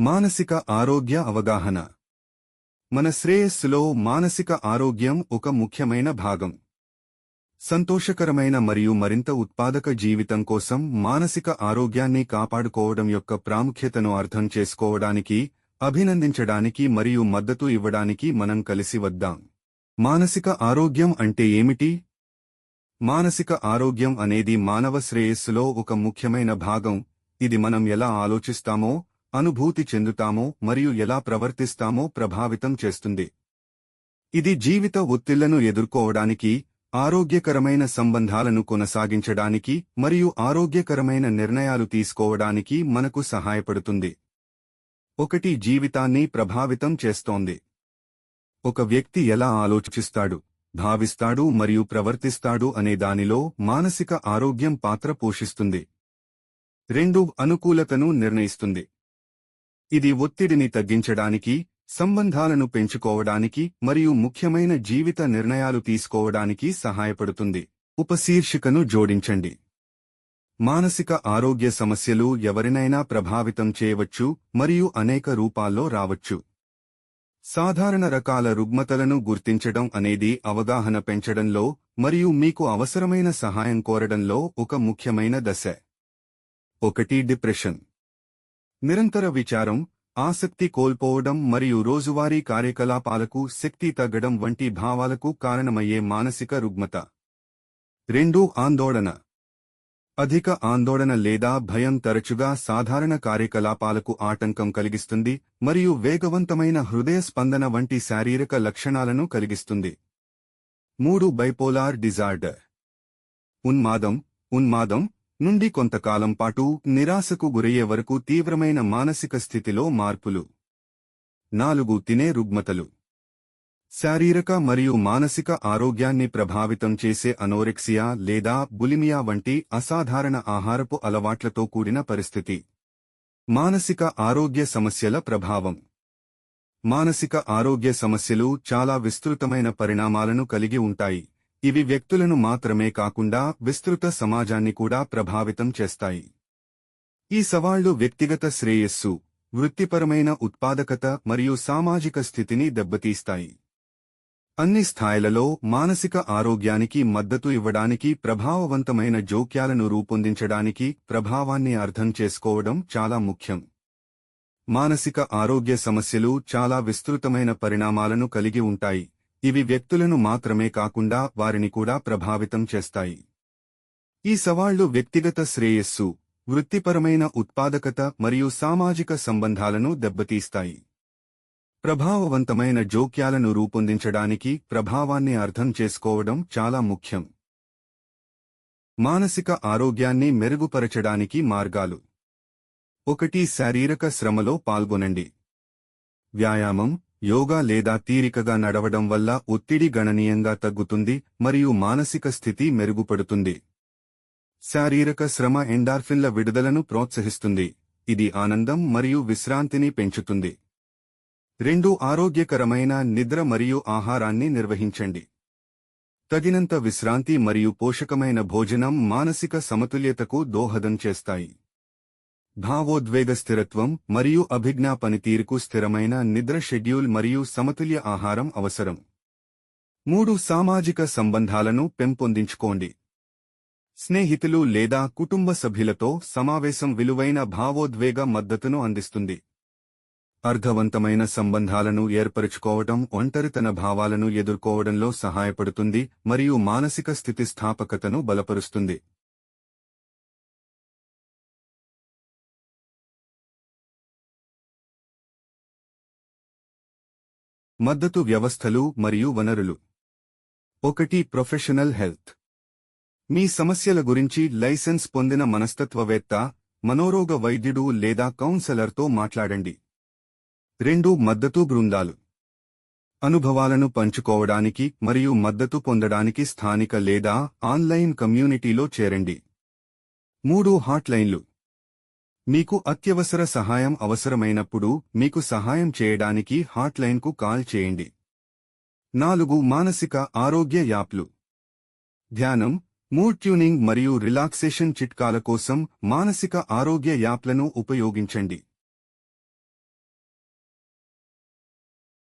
మానసిక ఆరోగ్య అవగాహన. మన శ్రేయస్సులో మానసిక ఆరోగ్యం ఒక ముఖ్యమైన భాగం. సంతోషకరమైన మరియు మరింత ఉత్పాదక జీవితం కోసం మానసిక ఆరోగ్యాన్ని కాపాడుకోవడం యొక్క ప్రాముఖ్యతను అర్థం చేసుకోవడానికి అభినందించడానికి మరియు మద్దతు ఇవ్వడానికి మనం కలిసి వద్దాం. మానసిక ఆరోగ్యం అంటే ఏమిటి? మానసిక ఆరోగ్యం అనేది మానవ శ్రేయస్సులో ఒక ముఖ్యమైన భాగం. ఇది మనం ఎలా ఆలోచిస్తామో అనుభూతి చెందుతామో మరియు ఎలా ప్రవర్తిస్తామో ప్రభావితం చేస్తుంది. ఇది జీవిత ఒత్తిళ్ళను ఎదుర్కోవడానికి ఆరోగ్యకరమైన సంబంధాలను కొనసాగించడానికి మరియు ఆరోగ్యకరమైన నిర్ణయాలు తీసుకోవడానికి మనకు సహాయపడుతుంది. ఒకటి జీవితాన్ని ప్రభావితం చేస్తోంది. ఒక వ్యక్తి ఎలా ఆలోచిస్తాడు భావిస్తాడు మరియు ప్రవర్తిస్తాడు అనే దానిలో మానసిక ఆరోగ్యం పాత్ర పోషిస్తుంది. రెండు అనుకూలతను నిర్ణయిస్తుంది. ఇది ఒత్తిడిని తగ్గించడానికి సంబంధాలను పెంచుకోవడానికి మరియు ముఖ్యమైన జీవిత నిర్ణయాలు తీసుకోవడానికి సహాయపడుతుంది. ఉపశీర్షికను జోడించండి. మానసిక ఆరోగ్య సమస్యలు ఎవరినైనా ప్రభావితం చేయవచ్చు మరియు అనేక రూపాల్లో రావచ్చు. సాధారణ రకాల రుగ్మతలను గుర్తించడం అనేది అవగాహన పెంచడంలో మరియు మీకు అవసరమైన సహాయం కోరడంలో ఒక ముఖ్యమైన దశ. ఒకటి డిప్రెషన్. నిరంతర విచారం ఆసక్తి కోల్పోవడం మరియు రోజువారీ కార్యకలాపాలకు శక్తి తగ్గడం వంటి భావాలకు కారణమయ్యే మానసిక రుగ్మత. రెండు ఆందోళన. అధిక ఆందోళన లేదా భయం తరచుగా సాధారణ కార్యకలాపాలకు ఆటంకం కలిగిస్తుంది మరియు వేగవంతమైన హృదయ స్పందన వంటి శారీరక లక్షణాలను కలిగిస్తుంది. మూడు బైపోలార్ డిజార్డర్. ఉన్మాదం ఉన్మాదం నుండి కొంతకాలం పాటు నిరాశకు గురయ్యే వరకు తీవ్రమైన మానసిక స్థితిలో మార్పులు. నాలుగు తినే రుగ్మతలు. శారీరక మరియు మానసిక ఆరోగ్యాన్ని ప్రభావితం చేసే అనోరెక్సియా లేదా బులిమియా వంటి అసాధారణ ఆహారపు అలవాట్లతో కూడిన పరిస్థితి. మానసిక ఆరోగ్య సమస్యల ప్రభావం. మానసిక ఆరోగ్య సమస్యలు చాలా విస్తృతమైన పరిణామాలను కలిగి ఉంటాయి. ఇవి వ్యక్తులను మాత్రమే కాకుండా విస్తృత సమాజాన్ని కూడా ప్రభావితం చేస్తాయి. ఈ సవాళ్ళు వ్యక్తిగత శ్రేయస్సు వృత్తిపరమైన ఉత్పాదకత మరియు సామాజిక స్థితిని దెబ్బతీస్తాయి. అన్ని స్థాయిలలో మానసిక ఆరోగ్యానికి మద్దతు ఇవ్వడానికి ప్రభావవంతమైన జోక్యాలను రూపొందించడానికి ప్రభావాన్ని అర్థం చేసుకోవడం చాలా ముఖ్యం. మానసిక ఆరోగ్య సమస్యలు చాలా విస్తృతమైన పరిణామాలను కలిగి ఉంటాయి. ఇవి వ్యక్తులను మాత్రమే కాకుండా వారిని కూడా ప్రభావితం చేస్తాయి. ఈ సవాళ్ళు వ్యక్తిగత శ్రేయస్సు వృత్తిపరమైన ఉత్పాదకత మరియు సామాజిక సంబంధాలను దెబ్బతీస్తాయి. ప్రభావవంతమైన జోక్యాలను రూపొందించడానికి ప్రభావాన్ని అర్థం చేసుకోవడం చాలా ముఖ్యం. మానసిక ఆరోగ్యాన్ని మెరుగుపరచడానికి మార్గాలు. ఒకటి శారీరక శ్రమలో పాల్గొనండి. వ్యాయామం యోగా లేదా తీరికగా నడవడం వల్ల ఒత్తిడి గణనీయంగా తగ్గుతుంది మరియు మానసిక స్థితి మెరుగుపడుతుంది. శారీరక శ్రమ ఎండార్ఫిన్ల విడుదలను ప్రోత్సహిస్తుంది. ఇది ఆనందం మరియు విశ్రాంతిని పెంచుతుంది. రెండు ఆరోగ్యకరమైన నిద్ర మరియు ఆహారాన్ని నిర్వహించండి. తగినంత విశ్రాంతి మరియు పోషకమైన భోజనం మానసిక సమతుల్యతకు దోహదం చేస్తాయి. భావోద్వేగ స్థిరత్వం మరియు అభిజ్ఞా పనితీరుకు స్థిరమైన నిద్ర షెడ్యూల్ మరియు సమతుల్య ఆహారం అవసరం. మూడు సామాజిక సంబంధాలను పెంపొందించుకోండి. స్నేహితులు లేదా కుటుంబ సభ్యులతో సమావేశం విలువైన భావోద్వేగ మద్దతును అందిస్తుంది. అర్థవంతమైన సంబంధాలను ఏర్పరుచుకోవటం ఒంటరితన భావాలను ఎదుర్కోవడంలో సహాయపడుతుంది మరియు మానసిక స్థితిస్థాపకతను బలపరుస్తుంది. మద్దతు వ్యవస్థలు మరియు వనరులు. ఒకటి ప్రొఫెషనల్ హెల్త్. మీ సమస్యల గురించి లైసెన్స్ పొందిన మనస్తత్వవేత్త మనోరోగ వైద్యుడు లేదా కౌన్సెలర్తో మాట్లాడండి. రెండు మద్దతు బృందాలు. అనుభవాలను పంచుకోవడానికి మరియు మద్దతు పొందడానికి స్థానిక లేదా ఆన్లైన్ కమ్యూనిటీలో చేరండి. మూడు హాట్లైన్లు. మీకు అత్యవసర సహాయం అవసరమైనప్పుడు మీకు సహాయం చేయడానికి హాట్లైన్కు కాల్ చేయండి. నాలుగు మానసిక ఆరోగ్య యాప్లు. ధ్యానం మూడ్ ట్యూనింగ్ మరియు రిలాక్సేషన్ చిట్కాల కోసం మానసిక ఆరోగ్య యాప్లను ఉపయోగించండి.